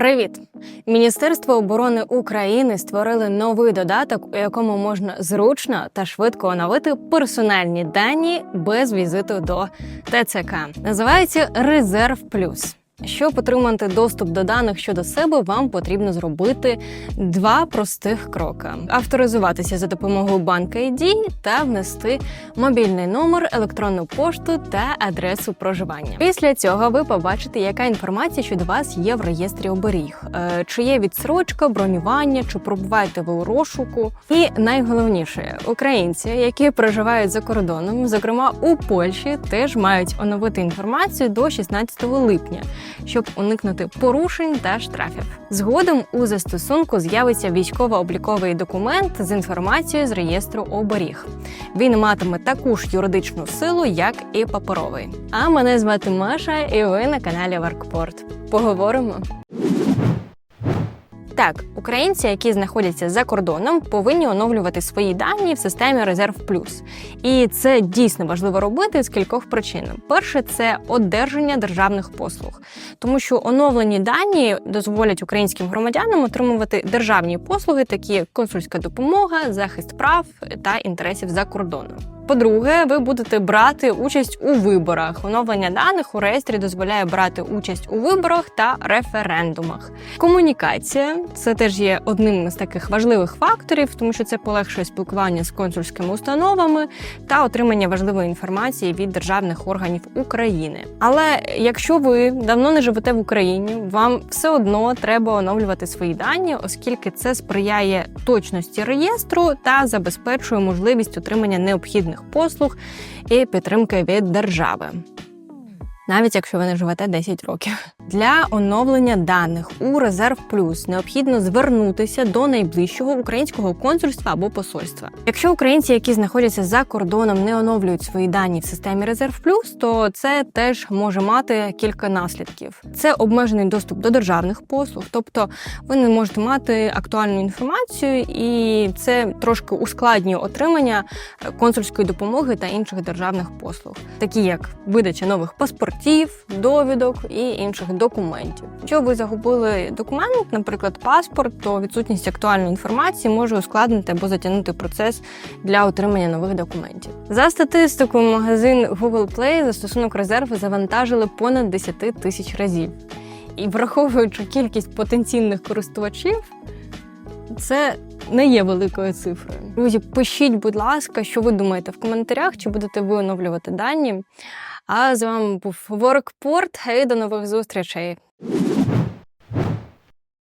Привіт! Міністерство оборони України створили новий додаток, у якому можна зручно та швидко оновити персональні дані без візиту до ТЦК. Називається Резерв Плюс. Щоб отримати доступ до даних щодо себе, вам потрібно зробити два простих кроки: авторизуватися за допомогою банка ID та внести мобільний номер, електронну пошту та адресу проживання. Після цього ви побачите, яка інформація щодо вас є в реєстрі оберіг, Е, чи є відсрочка, бронювання, чи пробуваєте ви у розшуку. І найголовніше, українці, які проживають за кордоном, зокрема у Польщі, теж мають оновити інформацію до 16 липня щоб уникнути порушень та штрафів. Згодом у застосунку з'явиться військово-обліковий документ з інформацією з реєстру оберіг. Він матиме таку ж юридичну силу, як і паперовий. А мене звати Маша, і ви на каналі Варкпорт. Поговоримо. Так, українці, які знаходяться за кордоном, повинні оновлювати свої дані в системі Резерв Плюс. І це дійсно важливо робити з кількох причин. Перше, це одержання державних послуг, тому що оновлені дані дозволять українським громадянам отримувати державні послуги, такі як консульська допомога, захист прав та інтересів за кордоном. По-друге, ви будете брати участь у виборах. Оновлення даних у реєстрі дозволяє брати участь у виборах та референдумах. Комунікація це теж є одним з таких важливих факторів, тому що це полегшує спілкування з консульськими установами та отримання важливої інформації від державних органів України. Але якщо ви давно не живете в Україні, вам все одно треба оновлювати свої дані, оскільки це сприяє точності реєстру та забезпечує можливість отримання необхідних послуг і підтримки від держави. Навіть якщо ви не живете 10 років. Для оновлення даних у Резерв Плюс необхідно звернутися до найближчого українського консульства або посольства. Якщо українці, які знаходяться за кордоном, не оновлюють свої дані в системі Резерв Плюс, то це теж може мати кілька наслідків. Це обмежений доступ до державних послуг, тобто ви не можете мати актуальну інформацію, і це трошки ускладнює отримання консульської допомоги та інших державних послуг, такі як видача нових паспортів, довідок і інших документів. Якщо ви загубили документ, наприклад, паспорт, то відсутність актуальної інформації може ускладнити або затягнути процес для отримання нових документів. За статистикою, магазин Google Play застосунок резерви завантажили понад 10 тисяч разів. І враховуючи кількість потенційних користувачів, це не є великою цифрою. Друзі, пишіть, будь ласка, що ви думаєте в коментарях, чи будете ви оновлювати дані. А з вами був Воркпорт. І до нових зустрічей.